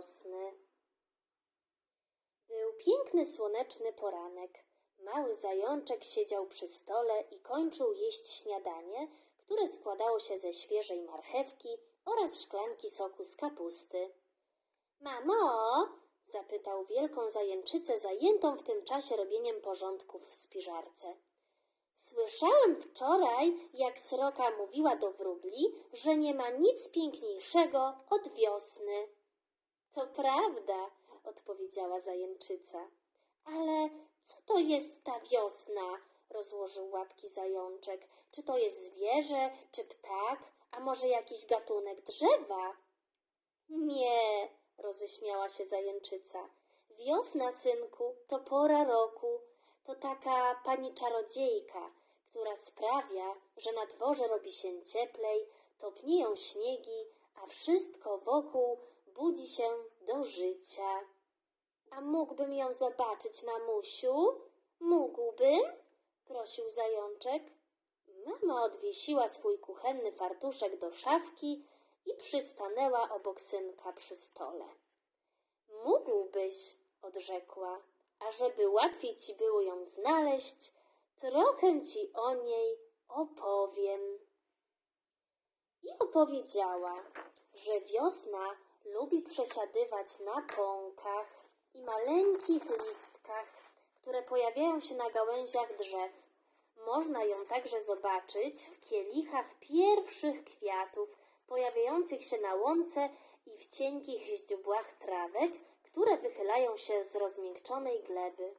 wiosny. Był piękny, słoneczny poranek. Mały zajączek siedział przy stole i kończył jeść śniadanie, które składało się ze świeżej marchewki oraz szklanki soku z kapusty. Mamo, zapytał wielką zajęczycę zajętą w tym czasie robieniem porządków w spiżarce. Słyszałem wczoraj, jak sroka mówiła do wróbli, że nie ma nic piękniejszego od wiosny. To prawda, odpowiedziała zajęczyca. Ale co to jest ta wiosna? rozłożył łapki zajączek. Czy to jest zwierzę, czy ptak, a może jakiś gatunek drzewa? Nie, roześmiała się zajęczyca. Wiosna, synku, to pora roku. To taka pani czarodziejka, która sprawia, że na dworze robi się cieplej, topnieją śniegi, a wszystko wokół budzi się do życia. A mógłbym ją zobaczyć, mamusiu? Mógłbym? prosił zajączek. Mama odwiesiła swój kuchenny fartuszek do szafki i przystanęła obok synka przy stole. Mógłbyś, odrzekła, a żeby łatwiej ci było ją znaleźć, trochę ci o niej opowiem. I opowiedziała, że wiosna lubi przesiadywać na pąkach i maleńkich listkach, które pojawiają się na gałęziach drzew. Można ją także zobaczyć w kielichach pierwszych kwiatów pojawiających się na łące i w cienkich źdźbłach trawek, które wychylają się z rozmiękczonej gleby.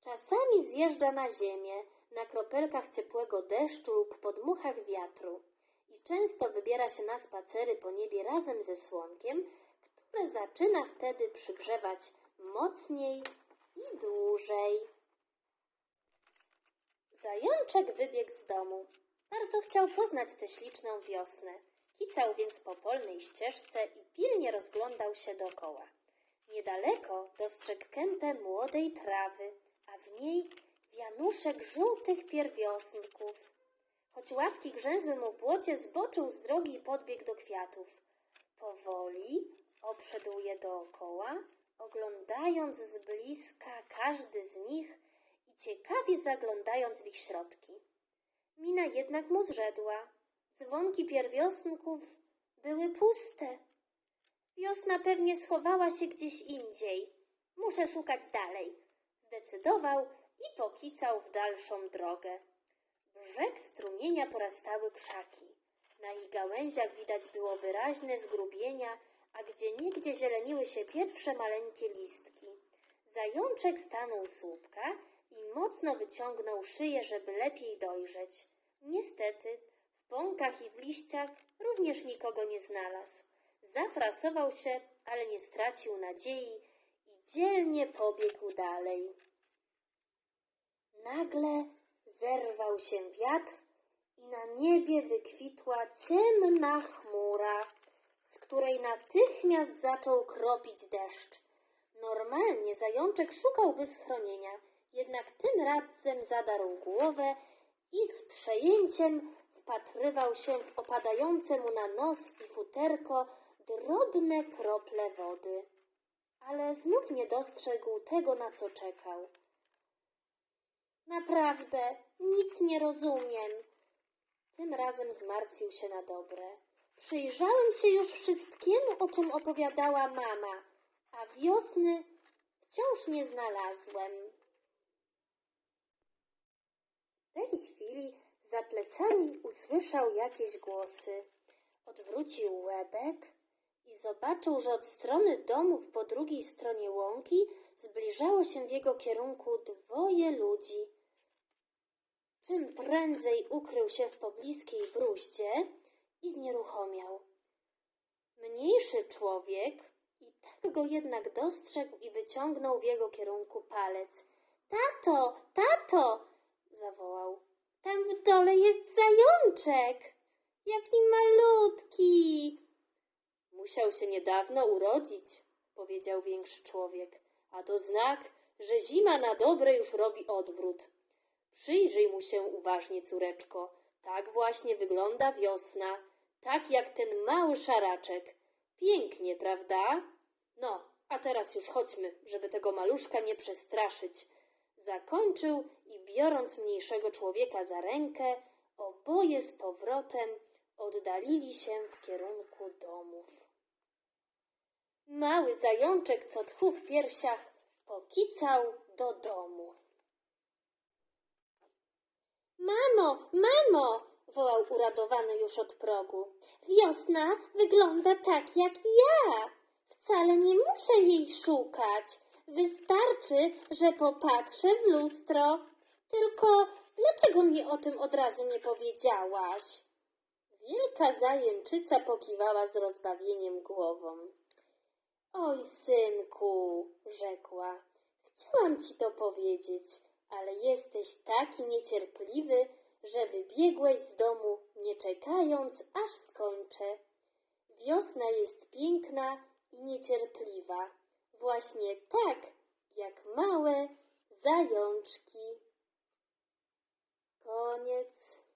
Czasami zjeżdża na ziemię, na kropelkach ciepłego deszczu lub podmuchach wiatru i często wybiera się na spacery po niebie razem ze słonkiem, które zaczyna wtedy przygrzewać mocniej i dłużej. Zajączek wybiegł z domu. Bardzo chciał poznać tę śliczną wiosnę. Kicał więc po polnej ścieżce i pilnie rozglądał się dokoła. Niedaleko dostrzegł kępę młodej trawy, a w niej wianuszek żółtych pierwiosnków. Choć łapki grzęzły mu w błocie, zboczył z drogi i podbiegł do kwiatów. Powoli obszedł je dookoła, oglądając z bliska każdy z nich i ciekawie zaglądając w ich środki. Mina jednak mu zrzedła. Dzwonki pierwiosnków były puste. Wiosna pewnie schowała się gdzieś indziej. Muszę szukać dalej. Zdecydował i pokicał w dalszą drogę. Brzeg strumienia porastały krzaki. Na ich gałęziach widać było wyraźne zgrubienia, a gdzie niegdzie zieleniły się pierwsze maleńkie listki. Zajączek stanął słupka i mocno wyciągnął szyję, żeby lepiej dojrzeć. Niestety, w pąkach i w liściach również nikogo nie znalazł. Zafrasował się, ale nie stracił nadziei i dzielnie pobiegł dalej. Nagle zerwał się wiatr i na niebie wykwitła ciemna chmura, z której natychmiast zaczął kropić deszcz. Normalnie zajączek szukałby schronienia, jednak tym razem zadarł głowę i z przejęciem wpatrywał się w opadające mu na nos i futerko drobne krople wody. Ale znów nie dostrzegł tego, na co czekał. Naprawdę, nic nie rozumiem. Tym razem zmartwił się na dobre. Przyjrzałem się już wszystkiemu, o czym opowiadała mama, a wiosny wciąż nie znalazłem. W tej chwili za plecami usłyszał jakieś głosy. Odwrócił łebek i zobaczył, że od strony domów po drugiej stronie łąki zbliżało się w jego kierunku dwoje ludzi. Czym prędzej ukrył się w pobliskiej bruździe i znieruchomiał. Mniejszy człowiek i tak go jednak dostrzegł i wyciągnął w jego kierunku palec. Tato, tato! zawołał. Tam w dole jest zajączek! Jaki malutki! Musiał się niedawno urodzić, powiedział większy człowiek, a to znak, że zima na dobre już robi odwrót. Przyjrzyj mu się uważnie, córeczko. Tak właśnie wygląda wiosna, tak jak ten mały szaraczek. Pięknie, prawda? No, a teraz już chodźmy, żeby tego maluszka nie przestraszyć. Zakończył i biorąc mniejszego człowieka za rękę, oboje z powrotem oddalili się w kierunku domów. Mały zajączek, co tchu w piersiach, pokicał do domu. Mamo, mamo! wołał uradowany już od progu. Wiosna wygląda tak jak ja. Wcale nie muszę jej szukać. Wystarczy, że popatrzę w lustro. Tylko dlaczego mi o tym od razu nie powiedziałaś? Wielka zajęczyca pokiwała z rozbawieniem głową. Oj, synku, rzekła, chciałam ci to powiedzieć, ale jesteś taki niecierpliwy, że wybiegłeś z domu, nie czekając, aż skończę. Wiosna jest piękna i niecierpliwa, właśnie tak jak małe zajączki. Koniec.